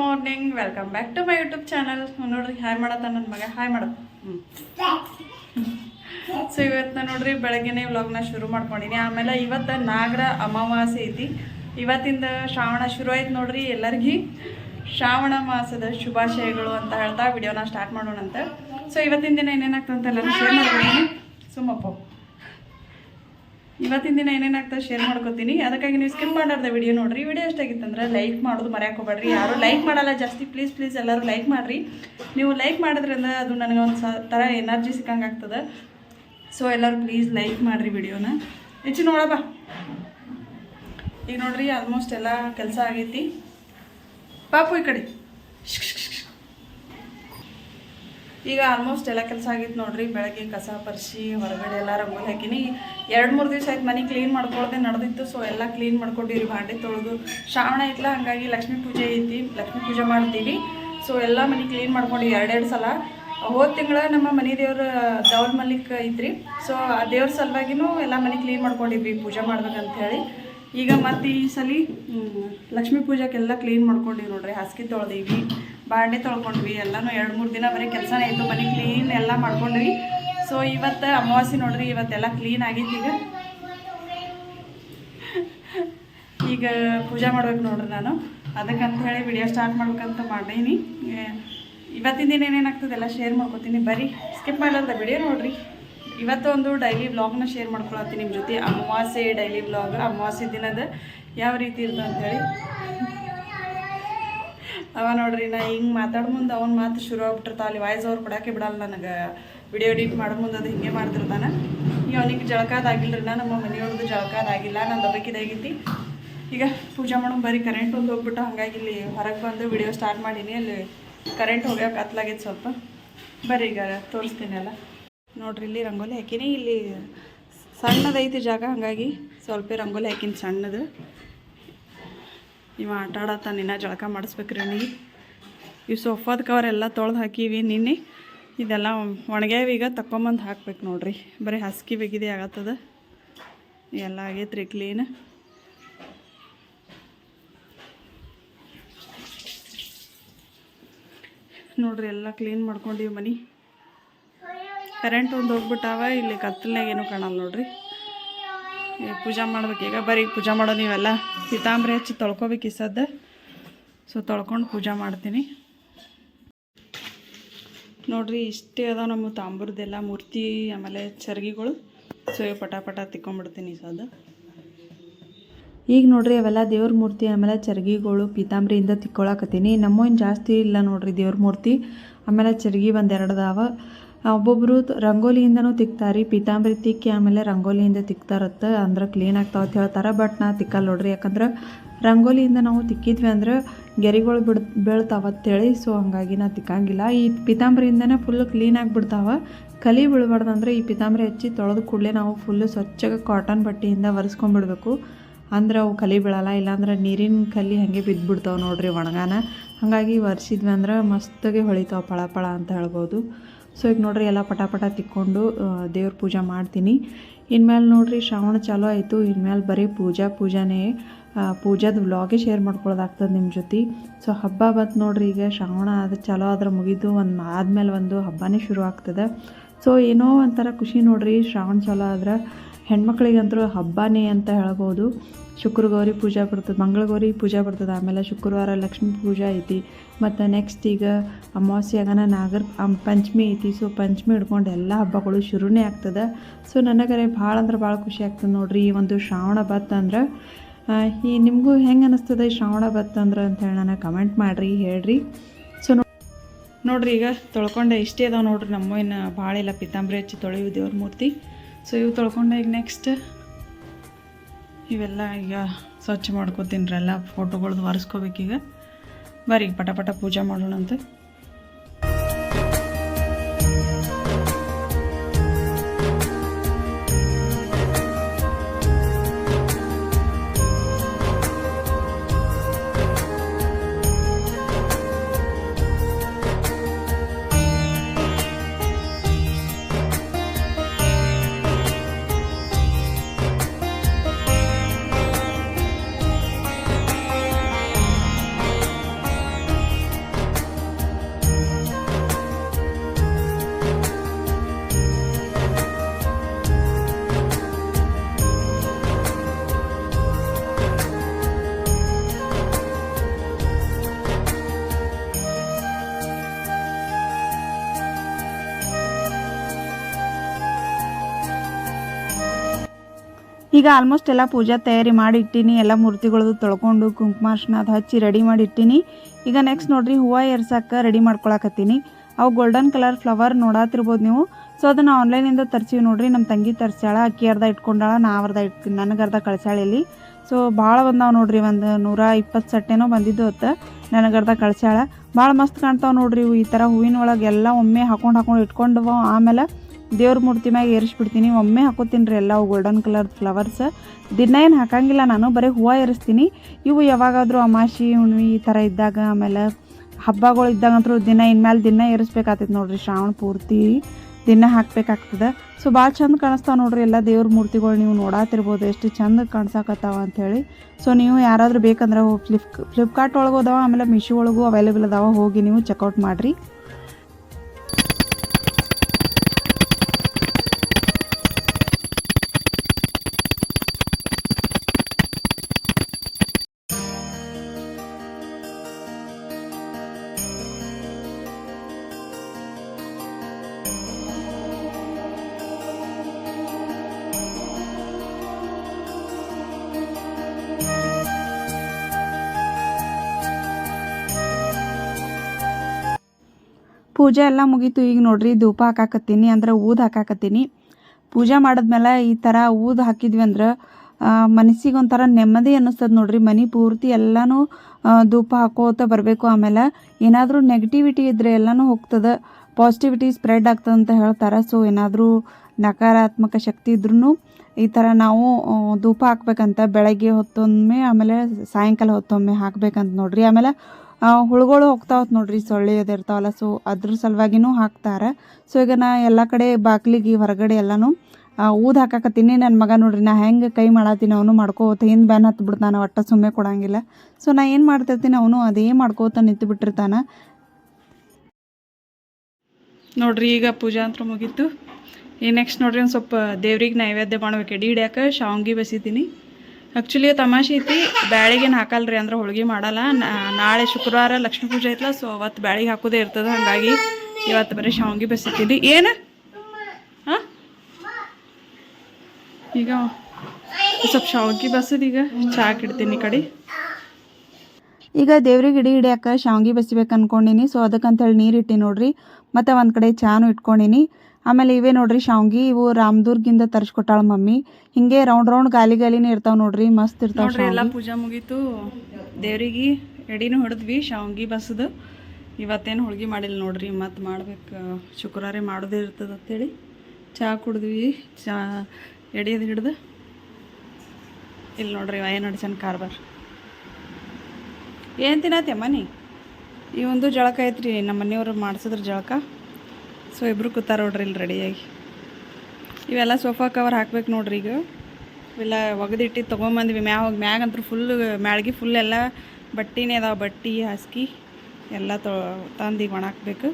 Morning welcome back to my YouTube channel ನೋಡ್ರಿ hi ಮಾಡತ್ತ ನನ್ನ ಮಗ. ಹಾಯ್ ಮಾಡ. ಸೊ ಇವತ್ತು ನೋಡ್ರಿ, ಬೆಳಗ್ಗೆನೆ ವ್ಲಾಗ್ನ ಶುರು ಮಾಡ್ಕೊಂಡಿನಿ. ಆಮೇಲೆ ಇವತ್ತು ನಾಗರ ಅಮಾವಾಸ್ಯೆ ಐತಿ. ಇವತ್ತಿಂದ ಶ್ರಾವಣ ಶುರು ಆಯ್ತು ನೋಡ್ರಿ ಎಲ್ಲರಿಗೂ. ಶ್ರಾವಣ ಮಾಸದ ಶುಭಾಶಯಗಳು ಅಂತ ಹೇಳ್ತಾ ವಿಡಿಯೋನ ಸ್ಟಾರ್ಟ್ ಮಾಡೋಣ ಅಂತ ಸೊ ಇವತ್ತಿನ ದಿನ ಎಲ್ಲರೂ ಶೇರ್ ಮಾಡ್ತೀನಿ ಸುಮ್ಮಪ್ಪ. ಇವತ್ತಿನ ದಿನ ಏನೇನಾಗ್ತದೆ ಶೇರ್ ಮಾಡ್ಕೊತೀನಿ. ಅದಕ್ಕಾಗಿ ನೀವು ಸ್ಕಿಪ್ ಮಾಡಾರ್ದ ವಿಡಿಯೋ ನೋಡ್ರಿ. ವಿಡಿಯೋ ಎಷ್ಟಾಗಿತ್ತಂದ್ರೆ ಲೈಕ್ ಮಾಡೋದು ಮರೆಯಾಕೋಬೇಡ್ರಿ. ಯಾರು ಲೈಕ್ ಮಾಡಲ್ಲ, ಜಾಸ್ತಿ ಪ್ಲೀಸ್ ಪ್ಲೀಸ್ ಎಲ್ಲರೂ ಲೈಕ್ ಮಾಡಿರಿ. ನೀವು ಲೈಕ್ ಮಾಡೋದ್ರಿಂದ ಅದು ನನಗೆ ಒಂದು ಸ ಥರ ಎನರ್ಜಿ ಸಿಕ್ಕಂಗೆ ಆಗ್ತದೆ. ಸೊ ಎಲ್ಲರೂ ಪ್ಲೀಸ್ ಲೈಕ್ ಮಾಡಿರಿ ವಿಡಿಯೋನ ಹೆಚ್ಚು ನೋಡಪ್ಪ. ಈಗ ನೋಡ್ರಿ ಆಲ್ಮೋಸ್ಟ್ ಎಲ್ಲ ಕೆಲಸ ಆಗೈತಿ. ಪಾಪು ಈ ಕಡೆ. ಈಗ ಆಲ್ಮೋಸ್ಟ್ ಎಲ್ಲ ಕೆಲಸ ಆಗಿತ್ತು ನೋಡ್ರಿ, ಬೆಳಗ್ಗೆ ಕಸ ಪರಿಸಿ ಹೊರಗಡೆ ಎಲ್ಲ ರಂಗೋಲಿ ಹಾಕಿನಿ. ಎರಡು ಮೂರು ದಿವಸ ಆಯ್ತು ಮನೆ ಕ್ಲೀನ್ ಮಾಡ್ಕೊಳ್ದೆ ನಡೆದಿತ್ತು ಸೊ ಎಲ್ಲ ಕ್ಲೀನ್ ಮಾಡ್ಕೊಂಡಿರಿ ಬಾಂಡೆ ತೊಳೆದು. ಶ್ರಾವಣ ಐತ್ಲ, ಹಾಗಾಗಿ ಲಕ್ಷ್ಮೀ ಪೂಜೆ ಐತಿ, ಲಕ್ಷ್ಮೀ ಪೂಜೆ ಮಾಡ್ತೀವಿ. ಸೊ ಎಲ್ಲ ಮನೆ ಕ್ಲೀನ್ ಮಾಡ್ಕೊಂಡು ಎರಡೆರಡು ಸಲ. ಹೋದ ತಿಂಗಳ ನಮ್ಮ ಮನೆ ದೇವ್ರ ದೌಲ್ ಮಲ್ಲಿಕ್ ಐತ್ರಿ. ಸೊ ಆ ದೇವ್ರ ಸಲುವಾಗಿನೂ ಎಲ್ಲ ಮನೆ ಕ್ಲೀನ್ ಮಾಡ್ಕೊಂಡಿದ್ವಿ, ಪೂಜೆ ಮಾಡ್ಬೇಕಂತ ಹೇಳಿ ಈಗ ಮತ್ತೆ ಈ ಸಲ ಲಕ್ಷ್ಮೀ ಪೂಜೆಗೆಲ್ಲ ಕ್ಲೀನ್ ಮಾಡ್ಕೊಂಡಿವಿ ನೋಡ್ರಿ, ಹಾಸಿಗೆ ತೊಳೆದೀವಿ. ಬಾಂಡೆ ತೊಳ್ಕೊಂಡ್ವಿ. ಎಲ್ಲನೂ ಎರಡು ಮೂರು ದಿನ ಬರೀ ಕೆಲಸನೇ ಇತ್ತು. ಮನೆ ಕ್ಲೀನ್ ಎಲ್ಲ ಮಾಡ್ಕೊಂಡ್ವಿ. ಸೊ ಇವತ್ತು ಅಮಾವಾಸ್ಯೆ ನೋಡ್ರಿ, ಇವತ್ತೆಲ್ಲ ಕ್ಲೀನ್ ಆಗೈತಿ ಈಗ ಈಗ ಪೂಜೆ ಮಾಡ್ಬೇಕು ನೋಡ್ರಿ ನಾನು. ಅದಕ್ಕಂತ ಹೇಳಿ ವಿಡಿಯೋ ಸ್ಟಾರ್ಟ್ ಮಾಡ್ಬೇಕಂತ ಮಾಡೀನಿ. ಇವತ್ತಿನ ದಿನ ಏನೇನಾಗ್ತದೆ ಎಲ್ಲ ಶೇರ್ ಮಾಡ್ಕೊತೀನಿ. ಬರೀ ಸ್ಕಿಪ್ ಮಾಡಲಾರ್ದ ವಿಡಿಯೋ ನೋಡ್ರಿ. ಇವತ್ತೊಂದು ಡೈಲಿ ವ್ಲಾಗ್ನ ಶೇರ್ ಮಾಡ್ಕೊಳತ್ತೀನಿ ನಿಮ್ಮ ಜೊತೆ. ಅಮಾವಾಸ್ಯೆ ಡೈಲಿ ವ್ಲಾಗ್ ಅಮಾವಾಸ್ಯೆ ದಿನದ ಯಾವ ರೀತಿ ಇರ್ತದೆ ಅಂತೇಳಿ ಅವ ನೋಡ್ರಿ, ನಾ ಹಿಂಗೆ ಮಾತಾಡೋ ಮುಂದೆ ಅವ್ನ ಮಾತು ಶುರು ಆಗ್ಬಿಟ್ಟಿರ್ತಾವ ಅಲ್ಲಿ ವಾಯ್ಸ್ ಅವ್ರು ಕೊಡೋಕೆ ಬಿಡಲ್ಲ ನನಗೆ. ವಿಡಿಯೋ ಎಡಿಟ್ ಮಾಡೋ ಮುಂದೆ ಅದು ಹಿಂಗೆ ಮಾಡ್ತಿರ್ತಾನೆ. ಈಗ ಅವನಿಗೆ ಜಳಕಾದಾಗಿಲ್ಲ ನಾ ನಮ್ಮ ಮನೆಯವ್ರದ್ದು ಜಳಕಾದಾಗಿಲ್ಲ ನಂದು ಒಬ್ಬಕಿದಾಗೈತಿ ಈಗ ಪೂಜೆ ಮಾಡೋ ಬರೀ ಕರೆಂಟ್ ಒಂದು ಹೋಗ್ಬಿಟ್ಟು ಹಂಗಾಗಿ ಇಲ್ಲಿ ಹೊರಗೆ ಬಂದು ವಿಡಿಯೋ ಸ್ಟಾರ್ಟ್ ಮಾಡೀನಿ. ಅಲ್ಲಿ ಕರೆಂಟ್ ಹೋಗ್ಯಾಕೆ ಹತ್ಲಾಗೈತೆ ಸ್ವಲ್ಪ. ಬರ್ರಿ ಈಗ ತೋರಿಸ್ತೀನಿ ಅಲ್ಲ ನೋಡ್ರಿ, ಇಲ್ಲಿ ರಂಗೋಲಿ ಹಾಕಿನಿ. ಇಲ್ಲಿ ಸಣ್ಣದೈತಿ ಜಾಗ, ಹಾಗಾಗಿ ಸ್ವಲ್ಪ ರಂಗೋಲಿ ಹಾಕಿನಿ ಸಣ್ಣದು. ಇವ ಆಟ ನಿನ್ನ ಜಳಕ ಮಾಡಿಸ್ಬೇಕ್ರಿ ರೀ ಇವು ಸೋಫಾದ ಕವರ್ ಎಲ್ಲ ತೊಳೆದು ಹಾಕೀವಿ ನಿನ್ನೆ. ಇದೆಲ್ಲ ಒಣಗ್ಯಾವ ಈಗ ತಕೊಂಬಂದು ಹಾಕ್ಬೇಕು ನೋಡ್ರಿ. ಬರೀ ಹಸ್ಕಿ ಬೇಗಿದೆ ಆಗತ್ತದ. ಎಲ್ಲ ಆಗೈತ್ರಿ ಕ್ಲೀನ್ ನೋಡ್ರಿ ಎಲ್ಲ ಕ್ಲೀನ್ ಮಾಡ್ಕೊಂಡಿವಿ ಮನೆ. ಕರೆಂಟ್ ಒಂದು ಹೋಗ್ಬಿಟ್ಟಾವ, ಇಲ್ಲಿ ಕತ್ತಲಾಗೇನು ಏನೂ ಕಾಣಲ್ಲ ನೋಡ್ರಿ. ಪೂಜೆ ಮಾಡ್ಬೇಕು. ಈಗ ಬರೀ ಪೂಜೆ ಮಾಡೋದು ನೀವೆಲ್ಲ ಪೀತಾಂಬರಿ ಹಚ್ಚಿ ತೊಳ್ಕೊಬೇಕು ಈ ಸೊ ತೊಳ್ಕೊಂಡು ಪೂಜೆ ಮಾಡ್ತೀನಿ. ನೋಡ್ರಿ, ಇಷ್ಟೇ ಅದ ನಮ್ಮ ತಾಂಬ್ರದ್ದೆಲ್ಲ ಮೂರ್ತಿ, ಆಮೇಲೆ ಚರ್ಗಿಗಳು. ಸೊ ಪಟ ಪಟ ತಿಕ್ಕೊಂಬಿಡ್ತೀನಿ ಈ ಸದ್ದ. ಈಗ ನೋಡ್ರಿ, ಅವೆಲ್ಲ ದೇವ್ರ ಮೂರ್ತಿ, ಆಮೇಲೆ ಚರ್ಗಿಗಳು ಪೀತಾಂಬರಿಯಿಂದ ತಿಕ್ಕೊಳಕತ್ತೀನಿ. ನಮ್ಮವೇನು ಜಾಸ್ತಿ ಇಲ್ಲ ನೋಡ್ರಿ ದೇವ್ರ ಮೂರ್ತಿ. ಆಮೇಲೆ ಚರ್ಗಿ ಒಂದೆರಡು ಅದಾವ ಒಬ್ಬೊಬ್ಬರು ರಂಗೋಲಿಯಿಂದನೂ ತಿಕ್ತಾರಿ. ಪೀತಾಂಬರಿ ತಿಕ್ಕಿ ಆಮೇಲೆ ರಂಗೋಲಿಯಿಂದ ತಿಕ್ತಾರತ್ತ. ಅಂದ್ರೆ ಕ್ಲೀನ್ ಆಗ್ತಾವ ಅಂತ ಹೇಳ್ತಾರೆ ಬಟ್ ನಾ ತಿಕ್ಕಲ್ಲ ನೋಡ್ರಿ. ಯಾಕಂದ್ರೆ ರಂಗೋಲಿಯಿಂದ ನಾವು ತಿಕ್ಕಿದ್ವಿ ಅಂದ್ರೆ ಗೆರಿಗಳು ಬಿಡ್ ಬೀಳ್ತಾವ ಅಂತೇಳಿ ಸೊ ಹಂಗಾಗಿ ನಾ ತಿಕ್ಕಂಗಿಲ್ಲ. ಈ ಪೀತಾಂಬರಿಯಿಂದನೇ ಫುಲ್ ಕ್ಲೀನ್ ಆಗಿಬಿಡ್ತಾವ. ಕಲಿ ಬೀಳ್ಬಾರ್ದಂದ್ರೆ ಈ ಪೀತಾಂಬರಿ ಹಚ್ಚಿ ತೊಳೆದು ಕೂಡಲೇ ನಾವು ಫುಲ್ ಸ್ವಚ್ಛಗೆ ಕಾಟನ್ ಬಟ್ಟೆಯಿಂದ ಒರೆಸ್ಕೊಂಡ್ಬಿಡ್ಬೇಕು ಅಂದ್ರೆ ಅವು ಕಲಿ ಬೀಳಲ್ಲ, ಇಲ್ಲಾಂದ್ರೆ ನೀರಿನ ಕಲ್ಲಿ ಹಾಗೆ ಬಿದ್ದುಬಿಡ್ತಾವೆ ನೋಡ್ರಿ ಒಣಗಾನ. ಹಾಗಾಗಿ ಒರೆಸಿದ್ವಿ ಅಂದ್ರೆ ಮಸ್ತಾಗೆ ಹೊಳಿತಾವೆ ಪಳ ಪಳ ಅಂತ ಹೇಳ್ಬೋದು. ಸೊ ಈಗ ನೋಡ್ರಿ ಎಲ್ಲ ಪಟ ಪಟ ತಿಕ್ಕೊಂಡು ದೇವ್ರ ಪೂಜೆ ಮಾಡ್ತೀನಿ. ಇನ್ಮೇಲೆ ನೋಡ್ರಿ ಶ್ರಾವಣ ಚಾಲೂ ಆಯಿತು. ಇನ್ಮೇಲೆ ಬರೀ ಪೂಜಾ ಪೂಜಾನೇ ಪೂಜಾದ ವ್ಲಾಗೇ ಶೇರ್ ಮಾಡ್ಕೊಳ್ಳೋದಾಗ್ತದೆ ನಿಮ್ಮ ಜೊತೆ. ಸೊ ಹಬ್ಬ ಬಂತು ನೋಡ್ರಿ ಈಗ ಶ್ರಾವಣ ಆದ್ರೆ ಚಾಲೋ ಆದ್ರೆ ಮುಗಿದು ಒಂದು ಆದಮೇಲೆ ಒಂದು ಹಬ್ಬನೇ ಶುರು ಆಗ್ತದೆ. ಸೊ ಏನೋ ಒಂಥರ ಖುಷಿ ನೋಡ್ರಿ ಶ್ರಾವಣ ಚಾಲೋ ಆದ್ರೆ. ಹೆಣ್ಮಕ್ಳಿಗಂತೂ ಹಬ್ಬನೇ ಅಂತ ಹೇಳ್ಬೋದು. ಶುಕ್ರ ಗೌರಿ ಪೂಜೆ ಬರ್ತದೆ ಮಂಗಳ ಗೌರಿ ಪೂಜೆ ಬರ್ತದೆ, ಆಮೇಲೆ ಶುಕ್ರವಾರ ಲಕ್ಷ್ಮೀ ಪೂಜೆ ಐತಿ. ಮತ್ತು ನೆಕ್ಸ್ಟ್ ಈಗ ಅಮಾವಾಸ್ಯಾಗನ ನಾಗರ ಪಂಚಮಿ ಐತಿ. ಸೊ ಪಂಚಮಿ ಹಿಡ್ಕೊಂಡು ಎಲ್ಲ ಹಬ್ಬಗಳು ಶುರುನೇ ಆಗ್ತದೆ. ಸೊ ನನಗರೆ ಭಾಳ ಅಂದ್ರೆ ಭಾಳ ಖುಷಿ ಆಗ್ತದೆ ನೋಡ್ರಿ ಈ ಒಂದು ಶ್ರಾವಣ ಬತ್ ಅಂದ್ರೆ. ಈ ನಿಮಗೂ ಹೆಂಗೆ ಅನ್ನಿಸ್ತದೆ ಈ ಶ್ರಾವಣ ಬತ್ತಂದ್ರೆ ಅಂತ ಹೇಳಿ ನನಗೆ ಕಮೆಂಟ್ ಮಾಡಿರಿ, ಹೇಳ್ರಿ. ಸೊ ನೋಡ್ರಿ ಈಗ ತೊಳ್ಕೊಂಡೆ ಇಷ್ಟೇ ಅದಾವೆ ನೋಡ್ರಿ ನಮ್ಮ ಇನ್ನು ಭಾಳ ಇಲ್ಲ. ಪಿತಾಂಬರಿ ಹಚ್ಚಿ ತೊಳೆಯುವ ದೇವ್ರ ಮೂರ್ತಿ. ಸೊ ಇವು ತೊಳ್ಕೊಂಡೆ ಈಗ ನೆಕ್ಸ್ಟ್ ಇವೆಲ್ಲ ಈಗ ಸ್ವಚ್ಛ ಮಾಡ್ಕೋತೀನಿ ಎಲ್ಲ ಫೋಟೋಗಳ್ದು ಒರೆಸ್ಕೋಬೇಕೀಗ. ಬರೀ ಪಟ ಪಟ ಪೂಜೆ ಮಾಡೋಣಂತ. ಈಗ ಆಲ್ಮೋಸ್ಟ್ ಎಲ್ಲ ಪೂಜಾ ತಯಾರಿ ಮಾಡಿ ಇಟ್ಟೀನಿ, ಎಲ್ಲ ಮೂರ್ತಿಗಳದ್ದು ತೊಳ್ಕೊಂಡು ಕುಂಕುಮಾರ್ಶನ ಅದು ಹಚ್ಚಿ ರೆಡಿ ಮಾಡಿ ಇಟ್ಟೀನಿ. ಈಗ ನೆಕ್ಸ್ಟ್ ನೋಡ್ರಿ ಹೂವು ಏರ್ಸಕ್ಕೆ ರೆಡಿ ಮಾಡ್ಕೊಳಕತ್ತೀನಿ. ಅವು ಗೋಲ್ಡನ್ ಕಲರ್ ಫ್ಲವರ್ ನೋಡಾತಿರ್ಬೋದು ನೀವು. ಸೊ ಅದನ್ನು ಆನ್ಲೈನಿಂದ ತರ್ಸೀವಿ ನೋಡ್ರಿ. ನಮ್ಮ ತಂಗಿ ತರ್ಸ್ಯಾಳ, ಅಕ್ಕಿ ಅರ್ಧ ಇಟ್ಕೊಂಡಾಳ ನಾ ಅರ್ಧ ಇಟ್ ನನಗೆ ಅರ್ಧ ಕಳ್ಸ್ಯಾಳ ಇಲ್ಲಿ. ಸೊ ಭಾಳ ಬಂದಾವೆ ನೋಡ್ರಿ ಒಂದು ನೂರ ಇಪ್ಪತ್ತು ಸಟ್ಟೆನೋ ಬಂದಿದ್ದು ನನಗೆ ಅರ್ಧ ಕಳ್ಸ್ಯಾಳ. ಭಾಳ ಮಸ್ತ್ ಕಾಣ್ತಾವೆ ನೋಡ್ರಿ ಇವು ಈ ಥರ ಹೂವಿನ ಒಳಗೆ ಎಲ್ಲ ಒಮ್ಮೆ ಹಾಕೊಂಡು ಹಾಕೊಂಡು ಇಟ್ಕೊಂಡು ಆಮೇಲೆ ದೇವ್ರ ಮೂರ್ತಿ ಮ್ಯಾಗ ಏರಿಸ್ಬಿಡ್ತೀನಿ. ಒಮ್ಮೆ ಹಾಕೋತೀನಿ ರೀ ಎಲ್ಲ ಗೋಲ್ಡನ್ ಕಲರ್ ಫ್ಲವರ್ಸ್ ದಿನ ಏನು ಹಾಕಂಗಿಲ್ಲ, ನಾನು ಬರೀ ಹೂವು ಏರಿಸ್ತೀನಿ. ಇವು ಯಾವಾಗಾದರೂ ಅಮಾಶಿ ಹುಣ್ವಿ ಈ ಥರ ಇದ್ದಾಗ ಆಮೇಲೆ ಹಬ್ಬಗಳು ಇದ್ದಾಗಂತೂ ದಿನ ಇನ್ಮೇಲೆ ದಿನ ಏರಿಸ್ಬೇಕಾಗ್ತೈತೆ ನೋಡ್ರಿ. ಶ್ರಾವಣ ಪೂರ್ತಿ ದಿನ ಹಾಕ್ಬೇಕಾಗ್ತದೆ. ಸೊ ಭಾಳ ಚಂದ ಕಾಣಿಸ್ತಾವೆ ನೋಡ್ರಿ ಎಲ್ಲ ದೇವ್ರ ಮೂರ್ತಿಗಳು ನೀವು ನೋಡಾತಿರ್ಬೋದು. ಎಷ್ಟು ಚಂದ ಕಾಣಿಸಾಕತ್ತಾವ ಅಂಥೇಳಿ ಸೊ ನೀವು ಯಾರಾದರೂ ಬೇಕಂದ್ರೆ ಫ್ಲಿಪ್ ಫ್ಲಿಪ್ಕಾರ್ಟ್ ಒಳಗೂ ಅದಾವ ಆಮೇಲೆ ಮಿಶೋ ಒಳಗೂ ಅವೈಲೇಬಲ್ ಅದಾವ, ಹೋಗಿ ನೀವು ಚೆಕ್ಔಟ್ ಮಾಡಿರಿ. ಪೂಜೆ ಎಲ್ಲ ಮುಗೀತು. ಈಗ ನೋಡ್ರಿ ಧೂಪ ಹಾಕಾಕತ್ತೀನಿ ಅಂದ್ರೆ ಊದು ಹಾಕಾಕತ್ತೀನಿ. ಪೂಜೆ ಮಾಡಿದ್ಮೇಲೆ ಈ ಥರ ಊದು ಹಾಕಿದ್ವಿ ಅಂದ್ರೆ ಮನಸ್ಸಿಗೆ ಒಂಥರ ನೆಮ್ಮದಿ ಅನ್ನಿಸ್ತದೆ ನೋಡ್ರಿ. ಮನೆ ಪೂರ್ತಿ ಎಲ್ಲನೂ ಧೂಪ ಹಾಕೋತ ಬರಬೇಕು. ಆಮೇಲೆ ಏನಾದರೂ ನೆಗೆಟಿವಿಟಿ ಇದ್ದರೆ ಎಲ್ಲನೂ ಹೋಗ್ತದೆ. ಪಾಸಿಟಿವಿಟಿ ಸ್ಪ್ರೆಡ್ ಆಗ್ತದೆ ಅಂತ ಹೇಳ್ತಾರೆ. ಸೊ ಏನಾದರೂ ನಕಾರಾತ್ಮಕ ಶಕ್ತಿ ಇದ್ರೂ ಈ ಥರ ನಾವು ಧೂಪ ಹಾಕ್ಬೇಕಂತ ಬೆಳಗ್ಗೆ ಹೊತ್ತೊಮ್ಮೆ, ಆಮೇಲೆ ಸಾಯಂಕಾಲ ಹೊತ್ತೊಮ್ಮೆ ಹಾಕ್ಬೇಕಂತ ನೋಡ್ರಿ. ಆಮೇಲೆ ಹುಳುಗಳು ಹೋಗ್ತಾವತ್ ನೋಡ್ರಿ, ಸೊಳ್ಳೆ ಅದಿರ್ತಾವಲ್ಲ ಸೊ ಅದ್ರ ಸಲುವಾಗಿನೂ ಹಾಕ್ತಾರೆ. ಸೊ ಈಗ ನಾ ಎಲ್ಲ ಕಡೆ ಬಾಗ್ಲಿಗೆ ಹೊರಗಡೆ ಎಲ್ಲನೂ ಊದು ಹಾಕಾಕತ್ತೀನಿ. ನನ್ನ ಮಗ ನೋಡ್ರಿ, ನಾ ಹೆಂಗೆ ಕೈ ಮಾಡತ್ತೀನಿ ಅವನು ಮಾಡ್ಕೋತ, ಹಿಂದೆ ಬ್ಯಾನ್ ಹತ್ತು ಬಿಡ್ತಾನೆ ಒಟ್ಟ ಸುಮ್ಮನೆ ಕೊಡಂಗಿಲ್ಲ. ಸೊ ನಾ ಏನು ಮಾಡ್ತಿರ್ತೀನಿ, ಅವನು ಅದೇ ಮಾಡ್ಕೋತ ನಿಂತು ಬಿಟ್ಟಿರ್ತಾನೆ. ನೋಡ್ರಿ, ಈಗ ಪೂಜಾ ಅಂತ ಮುಗೀತು. ಈ ನೆಕ್ಸ್ಟ್ ನೋಡ್ರಿ, ಒಂದು ಸ್ವಲ್ಪ ದೇವ್ರಿಗೆ ನೈವೇದ್ಯ ಮಾಡ್ಬೇಕು. ಎಡಿ ಹಿಡಿಯಾಕೆ, ಶಾವಂಗಿ ಬಸಿತೀನಿ. ಆ್ಯಕ್ಚುಲಿ ತಮಾಷೆ ಐತಿ. ಬ್ಯಾಳಿಗೇನು ರೀ ಅಂದ್ರೆ ಹೋಳಿಗೆ ಮಾಡಲ್ಲ. ನಾಳೆ ಶುಕ್ರವಾರ ಲಕ್ಷ್ಮೀ ಪೂಜೆ ಐತಲ್ಲ ಸೊ ಅವತ್ತು ಬ್ಯಾಳಿಗೆ ಹಾಕೋದೇ ಇರ್ತದೆ. ಹಾಗಾಗಿ ಇವತ್ತು ಬರೀ ಶಾವಂಗಿ ಬಸಿತೀನಿ ಏನು? ಹಾಂ? ಈಗ ಸ್ವಲ್ಪ ಶಾವಂಗಿ ಬಸದ ಈಗ. ಚಹಾ ಇಡ್ತೀನಿ ಕಡೆ. ಈಗ ದೇವ್ರಿಗೆ ಇಡಿ ಹಿಡಿಯಾಕ ಶಾವಂಗಿ ಬಸಿಬೇಕು ಅನ್ಕೊಂಡಿನಿ ಸೊ ಅದಕ್ಕಂತೇಳಿ ನೀರು ಇಟ್ಟಿ ನೋಡ್ರಿ. ಮತ್ತು ಒಂದು ಕಡೆ ಚಾನು ಇಟ್ಕೊಂಡಿನಿ. ಆಮೇಲೆ ಇವೇ ನೋಡ್ರಿ ಶಾವ್ಗಿ ಇವು ರಾಮದುರ್ಗಿಂದ ತರಿಸ್ಕೊಟ್ಟಾಳ ಮಮ್ಮಿ. ಹಿಂಗೆ ರೌಂಡ್ ರೌಂಡ್ ಗಾಲಿ ಗಾಲಿನೇ ಇರ್ತಾವ ನೋಡ್ರಿ ಮಸ್ತ್ ಇರ್ತಾವ ನೋಡ್ರಿ ಎಲ್ಲ ಪೂಜಾ ಮುಗೀತು. ದೇವ್ರಿಗೆ ಎಡಿನೂ ಹೊಡೆದ್ವಿ ಶಾವ್ಗಿ ಬಸದು. ಇವತ್ತೇನು ಹೋಳ್ಗೆ ಮಾಡಿಲ್ಲ ನೋಡ್ರಿ ಮತ್ತೆ ಮಾಡ್ಬೇಕು ಶುಕ್ರವಾರ ಮಾಡೋದೇ ಇರ್ತದ ಅಂತೇಳಿ. ಚಹಾ ಕುಡಿದ್ವಿ ಚಾ ಎಡಿಯೋದು ಹಿಡ್ದು. ಇಲ್ಲಿ ನೋಡ್ರಿ ಏನು ನಡ್ಸನ್ ಕಾರ್ಬಾರ್. ಏನು ತಿನ್ನತ್ತೆ ಮನಿ ಈ ಒಂದು ಜಳಕ ಐತ್ರಿ ನಮ್ಮ ಮನೆಯವ್ರು ಮಾಡಿಸಿದ್ರ ಜಳಕ. ಸೊ ಇಬ್ಬರು ಕೂತಾರ ನೋಡ್ರಿ ಇಲ್ಲಿ ರೆಡಿಯಾಗಿ ಇವೆಲ್ಲ ಸೋಫಾ ಕವರ್ ಹಾಕ್ಬೇಕು ನೋಡ್ರಿ ಈಗ. ಇವೆಲ್ಲ ಒಗದಿಟ್ಟು ತೊಗೊಂಬಂದ್ವಿ. ಮ್ಯಾಗ ಹೋಗಿ ಮ್ಯಾಗ ಅಂತೂ ಫುಲ್ ಮ್ಯಾಳ್ಗಿ ಫುಲ್ ಎಲ್ಲ ಬಟ್ಟಿನೇ ಅದಾವೆ. ಬಟ್ಟೆ ಹಾಸ್ಗಿ ಎಲ್ಲ ತೊ ತಂದು ಈಗ ಒಣಾಕ್ಬೇಕು.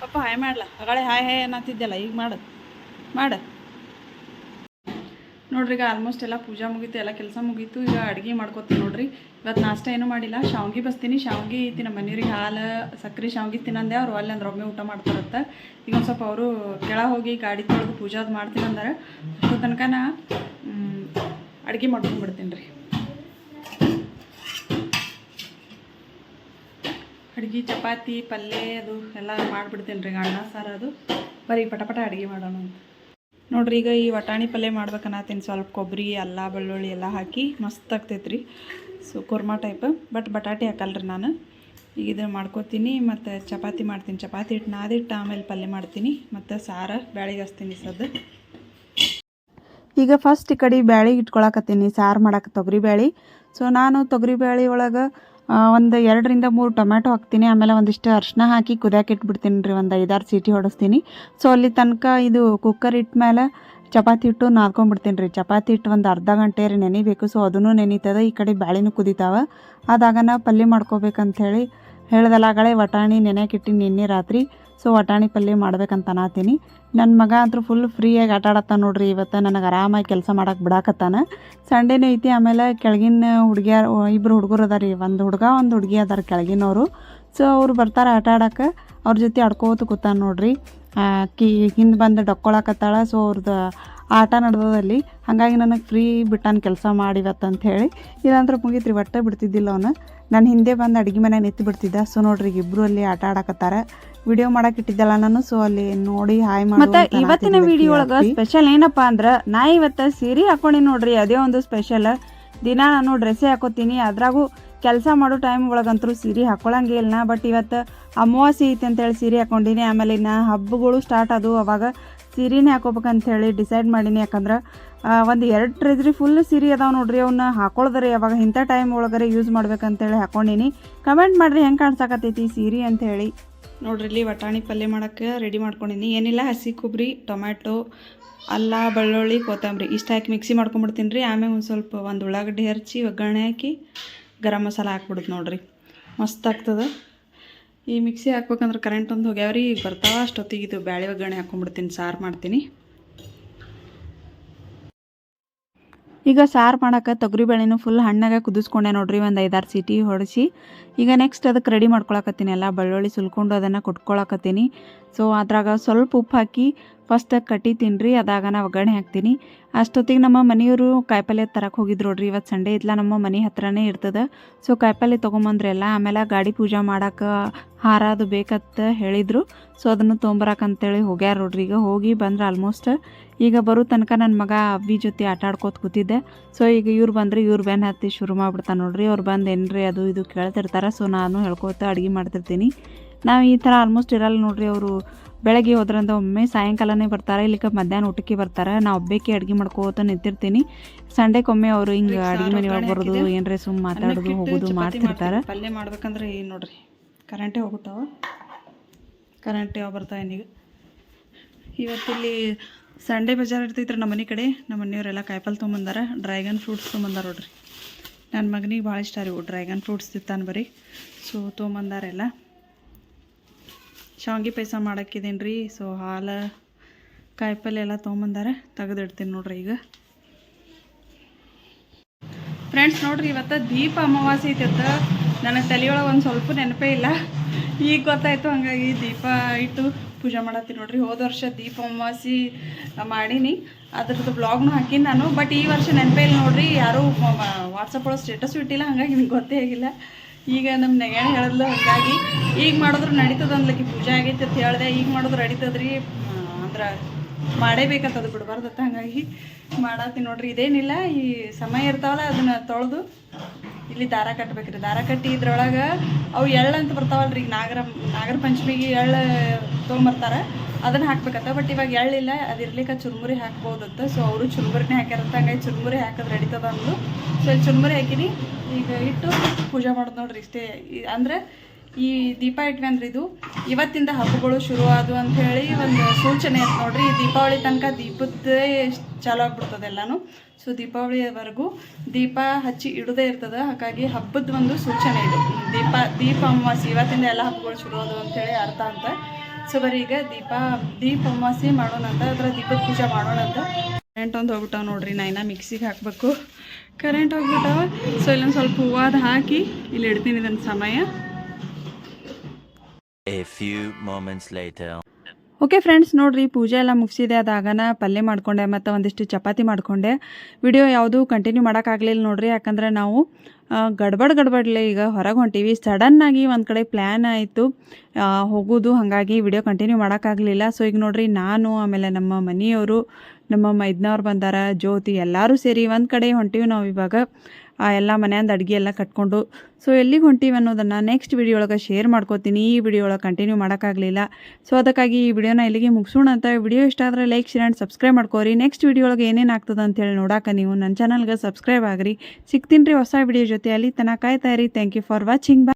ಪಪ್ಪ ಹಾಯ್ ಮಾಡ್ಲ? ಹಾಯ್ ಹಾಯ್ ಅನ್ನತ್ತಿದ್ದಲ್ಲ ಈಗ ಮಾಡು. ಮಾಡು. ನೋಡ್ರಿ, ಈಗ ಆಲ್ಮೋಸ್ಟ್ ಎಲ್ಲ ಪೂಜಾ ಮುಗೀತು, ಎಲ್ಲ ಕೆಲಸ ಮುಗೀತು, ಈಗ ಅಡುಗೆ ಮಾಡ್ಕೊತೀನಿ ನೋಡ್ರಿ. ಇವತ್ತು ನಾಷ್ಟ ಏನೂ ಮಾಡಿಲ್ಲ, ಶಾವ್ಗಿ ಬಸ್ತೀನಿ. ಶಾವ್ಗಿ ಐತಿ ನಮ್ಮ ಮನೆಯವ್ರಿಗೆ ಹಾಲು ಸಕ್ಕರೆ ಶಾವ್ಗಿ ತಿನ್ನಂದೆ ಅವ್ರು ಅಲ್ಲಿ ಅಂದ್ರೆ ಒಮ್ಮೆ ಊಟ ಮಾಡ್ತಾರತ್ತ ಈಗ ಒಂದು ಸ್ವಲ್ಪ ಅವರು ಕೆಳ ಹೋಗಿ ಗಾಡಿ ತೊಳೆದು ಪೂಜಾದು ಮಾಡ್ತೀನಿ ಅಂದ್ರೆ. ಅಷ್ಟು ತನಕ ನಾ ಅಡುಗೆ ಮಾಡ್ಕೊಂಡ್ಬಿಡ್ತೀನಿ ರೀ. ಅಡುಗೆ, ಚಪಾತಿ ಪಲ್ಯ ಅದು ಎಲ್ಲ ಮಾಡಿಬಿಡ್ತೀನಿ ರೀ. ಅಣ್ಣ ಸಾರು ಅದು. ಬರೀ ಪಟ ಪಟ ಅಡುಗೆ ಮಾಡೋಣ ಅಂತ. ನೋಡ್ರಿ, ಈಗ ಈ ವಟಾಣಿ ಪಲ್ಯ ಮಾಡ್ಬೇಕನ್ನತ್ತೀನಿ ಸ್ವಲ್ಪ ಕೊಬ್ಬರಿ ಅಲ್ಲ, ಬೆಳ್ಳುಳ್ಳಿ ಎಲ್ಲ ಹಾಕಿ ಮಸ್ತ್ ಆಗ್ತೈತ್ರಿ. ಸೊ, ಕುರ್ಮಾ ಟೈಪ್ ಬಟ್ ಬಟಾಟೆ ಹಾಕಲ್ರಿ ನಾನು. ಈಗ ಇದನ್ನು ಮಾಡ್ಕೋತೀನಿ, ಮತ್ತು ಚಪಾತಿ ಮಾಡ್ತೀನಿ. ಚಪಾತಿ ಹಿಟ್ಟು ನಾದಿಟ್ಟು ಆಮೇಲೆ ಪಲ್ಯ ಮಾಡ್ತೀನಿ. ಮತ್ತು ಸಾರ ಬ್ಯಾಳಿಗೆ ಹಚ್ತೀನಿ ಸದ್ದು. ಈಗ ಫಸ್ಟ್ ಈ ಕಡೆ ಬ್ಯಾಳಿಗೆ ಇಟ್ಕೊಳಕತ್ತೀನಿ. ಸಾರು ಮಾಡಕ್ಕೆ ತೊಗರಿ ಬ್ಯಾಳಿ. ಸೊ ನಾನು ತೊಗರಿ ಬ್ಯಾಳಿ ಒಳಗೆ ಒಂದು ಎರಡರಿಂದ ಮೂರು ಟೊಮ್ಯಾಟೊ ಹಾಕ್ತೀನಿ. ಆಮೇಲೆ ಒಂದಿಷ್ಟು ಅರ್ಶಿನ ಹಾಕಿ ಕುದಿಯಕ್ಕೆ ಇಟ್ಬಿಡ್ತೀನಿ ರೀ. ಒಂದು ಐದಾರು ಸೀಟಿ ಹೊಡಿಸ್ತೀನಿ. ಸೊ ಅಲ್ಲಿ ತನಕ ಇದು ಕುಕ್ಕರ್ ಇಟ್ಟ ಮೇಲೆ ಚಪಾತಿ ಹಿಟ್ಟು ನಾದ್ಕೊಂಡ್ಬಿಡ್ತೀನಿ ರೀ. ಚಪಾತಿ ಹಿಟ್ಟು ಒಂದು ಅರ್ಧ ಗಂಟೆ ರೀ ನೆನಿಬೇಕು. ಸೊ ಅದನ್ನು ನೆನೀತದೆ. ಈ ಕಡೆ ಬ್ಯಾಳಿನೂ ಕುದಿತಾವ. ನಾ ಪಲ್ಯ ಮಾಡ್ಕೋಬೇಕಂಥೇಳಿ ಹೇಳ್ದಲ್ಲ ಆಗಲೇ ವಟಾಣಿ ನೆನೆಯಕ್ಕಿಟ್ಟಿನಿ ನಿನ್ನೆ ರಾತ್ರಿ. ಸೊ ವಟಾಣಿ ಪಲ್ಯ ಮಾಡ್ಬೇಕಂತ ಅನ್ನತ್ತೀನಿ ನನ್ನ ಮಗ ಅಂತೂ ಫುಲ್ ಫ್ರೀಯಾಗಿ ಆಟ ಆಡತ್ತಾನ ನೋಡ್ರಿ ಇವತ್ತು. ನನಗೆ ಆರಾಮಾಗಿ ಕೆಲಸ ಮಾಡಕ್ಕೆ ಬಿಡಾಕತ್ತಾನ. ಸಂಡೇನೂ ಐತಿ, ಆಮೇಲೆ ಕೆಳಗಿನ ಹುಡುಗಿಯರು ಇಬ್ಬರು ಹುಡುಗರು ಅದಾರ ಒಂದು ಹುಡುಗ, ಒಂದು ಹುಡುಗಿ ಅದಾರ ಕೆಳಗಿನವರು. ಸೊ ಅವ್ರು ಬರ್ತಾರೆ ಆಟ ಆಡಕ್ಕೆ ಅವ್ರ ಜೊತೆ ಆಡ್ಕೋತ ಕೂತಾನ ನೋಡ್ರಿ. ಕಿ, ಹಿಂದೆ ಬಂದು ಡಕ್ಕೊಳಕತ್ತಾಳ. ಸೊ ಅವ್ರದ್ದು ಆಟ ನಡೆದದಲ್ಲಿ ಹಾಗಾಗಿ ನನಗೆ ಫ್ರೀ ಬಿಟ್ಟಾನ ಕೆಲಸ ಮಾಡಿವತ್ತಂತ ಹೇಳಿ. ಇಲ್ಲಾಂದ್ರೆ ಮುಗೀತ್ರಿ, ಒಟ್ಟೆ ಬಿಡ್ತಿದ್ದಿಲ್ಲ ಅವನು. ನಾನು ಹಿಂದೆ ಬಂದು ಅಡುಗೆ ಮನೆ ನಿಂತು ಬಿಡ್ತಿದ್ದೆ ಸೊ ನೋಡ್ರಿ, ಇಬ್ರು ಅಲ್ಲಿ ಆಟ ಆಡಕತ್ತಾರ. ವಿಡಿಯೋ ಮಾಡಕ್ ಇಟ್ಟಿದ್ದಲ್ಲ ನಾನು ಸೊ ಅಲ್ಲಿ ನೋಡಿ ಹಾಯ್ ಮತ್ತೆ ಇವತ್ತಿನ ವಿಡಿಯೋ ಒಳಗೆ ಸ್ಪೆಷಲ್ ಏನಪ್ಪಾ ಅಂದ್ರೆ ನಾ ಇವತ್ತ ಸೀರೆ ಹಾಕೊಂಡಿ ನೋಡ್ರಿ ಅದೇ ಒಂದು ಸ್ಪೆಷಲ್ ದಿನ ನಾನು ಡ್ರೆಸ್ಸೇ ಹಾಕೋತೀನಿ ಅದ್ರಾಗೂ ಕೆಲಸ ಮಾಡೋ ಟೈಮ್ ಒಳಗಂತೂ ಸೀರೆ ಹಾಕೊಳಂಗೆ ಇಲ್ಲ ಬಟ್ ಇವತ್ತು ಅಮಾವಾಸ್ಯೆ ಐತೆ ಅಂತೇಳಿ ಸೀರೆ ಹಾಕೊಂಡಿನಿ ಆಮೇಲೆ ಇನ್ನು ಹಬ್ಬಗಳು ಸ್ಟಾರ್ಟ್ ಅದು ಅವಾಗ ಸೀರೆನೇ ಹಾಕೋಬೇಕಂತೇಳಿ ಡಿಸೈಡ್ ಮಾಡೀನಿ ಯಾಕಂದ್ರೆ ಒಂದು ಎರಡು ಟ್ರೆಜ್ರಿ ಫುಲ್ ಸೀರೆ ಅದಾವ ನೋಡ್ರಿ ಅವನ್ನ ಹಾಕೊಳ್ದ್ರಿ ಅವಾಗ ಇಂಥ ಟೈಮ್ ಒಳಗರೆ ಯೂಸ್ ಮಾಡ್ಬೇಕಂತೇಳಿ ಹಾಕೊಂಡಿನಿ. ಕಮೆಂಟ್ ಮಾಡಿರಿ ಹೆಂಗೆ ಕಾಣ್ಸಕತ್ತೈತಿ ಸೀರೆ ಅಂತ ಹೇಳಿ. ನೋಡ್ರಿ ಇಲ್ಲಿ ವಟಾಣಿ ಪಲ್ಯ ಮಾಡೋಕ್ಕೆ ರೆಡಿ ಮಾಡ್ಕೊಂಡಿನಿ. ಏನಿಲ್ಲ, ಹಸಿ ಕೊಬ್ಬರಿ, ಟೊಮ್ಯಾಟೊ, ಅಲ್ಲ, ಬೆಳ್ಳುಳ್ಳಿ, ಕೊತ್ತಂಬರಿ ಇಷ್ಟು ಹಾಕಿ ಮಿಕ್ಸಿ ಮಾಡ್ಕೊಂಬಿಡ್ತೀನಿ ರೀ. ಆಮೇಲೆ ಒಂದು ಸ್ವಲ್ಪ ಒಂದು ಉಳ್ಳಾಗಡ್ಡಿ ಹರಿಚಿ, ಒಗ್ಗರಣೆ ಹಾಕಿ ಗರಂ ಮಸಾಲ ಹಾಕ್ಬಿಡುತ್ತೆ ನೋಡ್ರಿ. ಮಸ್ತ್ ಆಗ್ತದೆ. ಈ ಮಿಕ್ಸಿ ಹಾಕ್ಬೇಕಂದ್ರೆ ಕರೆಂಟ್ ಒಂದು ಹೋಗ್ಯಾವ್ರಿ. ಬರ್ತಾವ ಅಷ್ಟೊತ್ತಿಗೆ ಇದು ಬ್ಯಾಳೆ ಒಗ್ಗರಣೆ ಹಾಕ್ಕೊಂಬಿಡ್ತೀನಿ ಸಾರು ಮಾಡ್ತೀನಿ. ಈಗ ಸಾರು ಮಾಡೋಕೆ ತೊಗರಿಬೇಳೆನೂ ಫುಲ್ ಹಣ್ಣಾಗ ಕುದಿಸ್ಕೊಂಡೆ ನೋಡ್ರಿ, ಒಂದು ಐದಾರು ಸೀಟಿ ಹೊಡಿಸಿ. ಈಗ ನೆಕ್ಸ್ಟ್ ಅದಕ್ಕೆ ರೆಡಿ ಮಾಡ್ಕೊಳಕತ್ತೀನಿ ಎಲ್ಲ, ಬೆಳ್ಳುಳ್ಳಿ ಸುಲ್ಕೊಂಡು ಅದನ್ನು ಕೊಟ್ಕೊಳಕತ್ತೀನಿ. ಸೊ ಅದ್ರಾಗ ಸ್ವಲ್ಪ ಉಪ್ಪು ಹಾಕಿ ಫಸ್ಟ್ ಕಟ್ಟಿ ತಿನ್ರಿ, ಅದಾಗ ನಾ ಒಗ್ಗರಣೆ ಹಾಕ್ತೀನಿ. ಅಷ್ಟೊತ್ತಿಗೆ ನಮ್ಮ ಮನೆಯವರು ಕಾಯಿಪಲ್ಯ ತರಕ್ಕೆ ಹೋಗಿದ್ರು ನೋಡ್ರಿ, ಇವತ್ತು ಸಂಡೆ ಇದ್ಲ ನಮ್ಮ ಮನೆ ಹತ್ರನೇ ಇರ್ತದೆ. ಸೊ ಕಾಯಿಪಲ್ಯ ತೊಗೊಂಬಂದ್ರೆ ಎಲ್ಲ ಆಮೇಲೆ ಗಾಡಿ ಪೂಜೆ ಮಾಡೋಕೆ ಹಾರ ಅದು ಬೇಕಂತ ಹೇಳಿದರು. ಸೊ ಅದನ್ನು ತೊಗೊಂಬರಕ್ಕಂತೇಳಿ ಹೋಗ್ಯಾರ ನೋಡ್ರಿ, ಈಗ ಹೋಗಿ ಬಂದ್ರೆ ಆಲ್ಮೋಸ್ಟ್ ಈಗ ಬರೋ ತನಕ ನನ್ನ ಮಗ ಅಬ್ಬಿ ಜೊತೆ ಆಟ ಆಡ್ಕೋತ ಕೂತಿದ್ದೆ. ಸೊ ಈಗ ಇವ್ರು ಬಂದರೆ ಇವ್ರು ಬೆನ್ ಹತ್ತಿ ಶುರು ಮಾಡಿಬಿಡ್ತಾನೆ ನೋಡ್ರಿ, ಅವ್ರು ಬಂದು ಏನ್ರಿ ಅದು ಇದು ಕೇಳ್ತಿರ್ತಾರೆ, ಸೊ ನಾನು ಹೇಳ್ಕೊತ ಅಡುಗೆ ಮಾಡ್ತಿರ್ತೀನಿ. ನಾವು ಈ ಥರ ಆಲ್ಮೋಸ್ಟ್ ಇರಲ್ಲ ನೋಡ್ರಿ ಅವರು. ಬೆಳಗ್ಗೆ ಹೋದ್ರಂದ ಒಮ್ಮೆ ಸಾಯಂಕಾಲನೇ ಬರ್ತಾರೆ ಇಲ್ಲಿಕ ಮಧ್ಯಾಹ್ನ ಊಟಕ್ಕೆ ಬರ್ತಾರೆ. ನಾ ಒಬ್ಬೇಕೆ ಅಡುಗೆ ಮಾಡ್ಕೋತ ನಿಂತಿರ್ತೀನಿ. ಸಂಡೇಕೊಮ್ಮೆ ಅವರು ಹಿಂಗೆ ಅಡುಗೆ ಮನೆ ಒಳಗೆ ಬರೋದು ಏನರೇ ಸುಮ್ಮ ಮಾತಾಡೋದು ಹೋಗೋದು ಮಾಡ್ತಿರ್ತಾರೆ. ಪಲ್ಯ ಮಾಡ್ಬೇಕಂದ್ರೆ ಏನು ನೋಡ್ರಿ? ಕರೆಂಟೇ ಹೋಗ್ಬಿಟ್ಟಾವ? ಕರೆಂಟ್ ಯಾವ ಬರ್ತಾವೆ ಈಗ. ಇವತ್ತಿಲ್ಲಿ ಸಂಡೇ ಬಜಾರ್ ಇರ್ತೈತ್ರಿ ನಮ್ಮ ಮನೆ ಕಡೆ. ನಮ್ಮ ಮನೆಯವರೆಲ್ಲ ಕಾಯಿಪಲ್ಲೆ ತೊಗೊಂಬಂದಾರ ಡ್ರ್ಯಾಗನ್ ಫ್ರೂಟ್ಸ್ ತೊಗೊಂಬಂದಾರ ನೋಡ್ರಿ. ನನ್ನ ಮಗನಿಗೆ ಭಾಳ ಇಷ್ಟ ರೀ ಡ್ರ್ಯಾಗನ್ ಫ್ರೂಟ್ಸ್ ತಿತ್ತಾನೆ ಬರೀ. ಸೊ ತೊಗೊಂಬಂದಾರೆಲ್ಲ. ಶಾವಿಗೆ ಪಾಯಸ ಮಾಡಾಕಿದ್ದೀನಿ ರೀ ಸೊ ಹಾಲು, ಕಾಯಿಪಲ್ಲೆ ಎಲ್ಲ ತೊಗೊಂಬಂದಾರೆ. ತೆಗೆದಿಡ್ತೀನಿ ನೋಡ್ರಿ ಈಗ. ಫ್ರೆಂಡ್ಸ್ ನೋಡ್ರಿ, ಇವತ್ತು ದೀಪ ಅಮಾವಾಸ್ಯೆ ಐತಿತ್ತ ನನಗೆ ತಲೆಯೊಳಗೆ ಒಂದು ಸ್ವಲ್ಪ ನೆನಪೇ ಇಲ್ಲ. ಈಗ ಗೊತ್ತಾಯಿತು, ಹಂಗಾಗಿ ದೀಪ ಇಟ್ಟು ಪೂಜೆ ಮಾಡತ್ತೀನಿ ನೋಡ್ರಿ. ಹೋದ ವರ್ಷ ದೀಪ ಅಮಾವಾಸಿ ಮಾಡೀನಿ. ಅದ್ರದ್ದು ಬ್ಲಾಗ್ನು ಹಾಕೀನಿ ನಾನು. ಬಟ್ ಈ ವರ್ಷ ನೆನಪೇ ಇಲ್ಲ ನೋಡ್ರಿ. ಯಾರೂ ವಾಟ್ಸಪ್ ಒಳಗೆ ಸ್ಟೇಟಸ್ ಇಟ್ಟಿಲ್ಲ. ಹಂಗಾಗಿ ನಿಮ್ಗೆ ಗೊತ್ತೇ ಆಗಿಲ್ಲ. ಈಗ ನಮ್ಮ ನೆಗಣೆ ಹೇಳಿದ್ಲ ಹಾಗಾಗಿ, ಈಗ ಮಾಡಿದ್ರು ನಡೀತದ ಅಂದ್ಲಕ್ಕಿ ಪೂಜೆ ಆಗೈತೆ ಅಂತ ಹೇಳ್ದೆ, ಈಗ ಮಾಡಿದ್ರೆ ನಡೀತದ್ರಿ ಅಂದ್ರೆ ಮಾಡೇಬೇಕಂತದು ಬಿಡಬಾರ್ದತ್ತ ಹಂಗಾಗಿ ಮಾಡತ್ತೀನಿ ನೋಡ್ರಿ. ಇದೇನಿಲ್ಲ, ಈ ಸಮಯ ಇರ್ತಾವಲ್ಲ ಅದನ್ನ ತೊಳೆದು ಇಲ್ಲಿ ದಾರ ಕಟ್ಬೇಕ್ರಿ. ದಾರ ಕಟ್ಟಿ ಇದ್ರೊಳಗೆ ಅವು ಎಳ್ಳು ಅಂತ ಬರ್ತಾವಲ್ರಿ, ಈಗ ನಾಗರ ನಾಗರ ಪಂಚಮಿಗೆ ಎಳ್ಳು ತೊಗೊಂಬರ್ತಾರೆ, ಅದನ್ನ ಹಾಕ್ಬೇಕತ್ತ. ಬಟ್ ಇವಾಗ ಎಳ್ಳಿಲ್ಲ ಅದಿರ್ಲಿಕ್ಕೆ ಚುರುಮುರಿ ಹಾಕ್ಬೋದತ್ತ. ಸೊ ಅವರು ಚುರುಮುರಿನೇ ಹಾಕ್ಯಾರಂತ ಹಂಗಾಗಿ ಚುರುಮುರಿ ಹಾಕಿದ್ರೆ ನಡೀತದ ಅಂದು ಸೊ ಚುರುಮುರಿ ಹಾಕಿನಿ. ಈಗ ಇಟ್ಟು ಪೂಜೆ ಮಾಡೋದು ನೋಡ್ರಿ ಇಷ್ಟೇ. ಅಂದರೆ ಈ ದೀಪ ಇಟ್ವಿ ಅಂದ್ರೆ ಇದು ಇವತ್ತಿಂದ ಹಬ್ಬಗಳು ಶುರು ಆದವು ಅಂತ ಒಂದು ಸೂಚನೆ ಅಂತ ನೋಡ್ರಿ. ಈ ದೀಪಾವಳಿ ತನಕ ದೀಪದ್ದೇ ಚಾಲು ಆಗ್ಬಿಡ್ತದೆ ಎಲ್ಲಾನು. ಸೊ ದೀಪಾವಳಿವರೆಗೂ ದೀಪ ಹಚ್ಚಿ ಇಡದೇ ಇರ್ತದೆ. ಹಾಗಾಗಿ ಹಬ್ಬದ ಒಂದು ಸೂಚನೆ ಇದು. ದೀಪ ದೀಪ ಅಮಾವಾಸ್ಯೆ, ಇವತ್ತಿಂದ ಎಲ್ಲ ಹಬ್ಬಗಳು ಶುರು ಆದವು ಅಂತೇಳಿ ಅರ್ಥ ಅಂತ ಸೊ ಬರೀ ಈಗ ದೀಪ ದೀಪ ಮಾಡೋಣ ಅಂತ ಅದ್ರ ದೀಪದ ಪೂಜೆ ಮಾಡೋಣ ಅಂತ ಕರೆಂಟ್ ಒಂದು ಹೋಗ್ಬಿಟ್ಟಾವ ನೋಡ್ರಿ. ನಾ ಇನ್ನ ಮಿಕ್ಸಿಗೆ ಹಾಕಬೇಕು. ಕರೆಂಟ್ ಹೋಗ್ಬಿಟ್ಟಾವ ಸೊ ಇಲ್ಲೊಂದು ಸ್ವಲ್ಪ ಹೂವಾದ ಹಾಕಿ ಇಲ್ಲಿ ಇಡ್ತೀನಿ ಇದನ್ನ ಸಮಯ A few moments later. Okay friends ನೋಡಿರಿ, ಪೂಜೆ ಎಲ್ಲ ಮುಗಿಸಿದೆ. ಅದಾಗನ ಪಲ್ಯ ಮಾಡ್ಕೊಂಡೆ, ಮತ್ತು ಒಂದಿಷ್ಟು ಚಪಾತಿ ಮಾಡ್ಕೊಂಡೆ. ವಿಡಿಯೋ ಯಾವುದೂ ಕಂಟಿನ್ಯೂ ಮಾಡೋಕ್ಕಾಗಲಿಲ್ಲ ನೋಡಿರಿ, ಯಾಕಂದ್ರೆ ನಾವು ಗಡ್ಬಡ್ ಗಡ್ಬಡ್ಲೆ ಈಗ ಹೊರಗೆ ಹೊಂಟೀವಿ. ಸಡನ್ನಾಗಿ ಒಂದು ಕಡೆ ಪ್ಲ್ಯಾನ್ ಆಯಿತು. ಹೋಗೋದು, ಹಾಗಾಗಿ ವಿಡಿಯೋ ಕಂಟಿನ್ಯೂ ಮಾಡೋಕ್ಕಾಗಲಿಲ್ಲ. ಸೊ ಈಗ ನೋಡಿರಿ, ನಾನು, ಆಮೇಲೆ ನಮ್ಮ ಮನೆಯವರು, ನಮ್ಮ ಮೈದ್ನವ್ರು ಬಂದಾರ, ಜ್ಯೋತಿ ಎಲ್ಲರೂ ಸೇರಿ ಒಂದು ಕಡೆ ಹೊಂಟೀವಿ ನಾವು ಇವಾಗ. ಆ ಎಲ್ಲ ಮನೆಯಿಂದ ಅಡುಗೆ ಎಲ್ಲ ಕಟ್ಕೊಂಡು. ಸೊ ಎಲ್ಲಿಗೆ ಹೊಂಟೀವಿ ಅನ್ನೋದನ್ನು ನೆಕ್ಸ್ಟ್ ವಿಡಿಯೋ ಒಳಗೆ ಶೇರ್ ಮಾಡ್ಕೋತೀನಿ. ಈ ವಿಡಿಯೋ ಒಳಗೆ ಕಂಟಿನ್ಯೂ ಮಾಡೋಕ್ಕಾಗಲಿಲ್ಲ. ಸೊ ಅದಕ್ಕಾಗಿ ಈ ವಿಡಿಯೋನ ಇಲ್ಲಿಗೆ ಮುಗಿಸೋಣ ಅಂತ. ವಿಡಿಯೋ ಇಷ್ಟ ಆದರೆ ಲೈಕ್ ಶೇರ್ ಆ್ಯಂಡ್ ಸಬ್ಸ್ಕ್ರೈಬ್ ಮಾಡ್ಕೋರಿ. ನೆಕ್ಸ್ಟ್ ವಿಡಿಯೋ ಒಳಗೆ ಏನೇನು ಆಗ್ತದೆ ಅಂತೇಳಿ ನೋಡಾಕ ನೀವು ನನ್ನ ಚಾನಲ್ಗೆ ಸಬ್ಸ್ಕ್ರೈಬ್ ಆಗಿರಿ. ಸಿಗ್ತೀನಿ ರೀ ಹೊಸ ವಿಡಿಯೋ ಜೊತೆ. ಅಲ್ಲಿ ತನಕ ಕಾಯ್ತಾ ಥ್ಯಾಂಕ್ ಯು ಫಾರ್ ವಾಚಿಂಗ್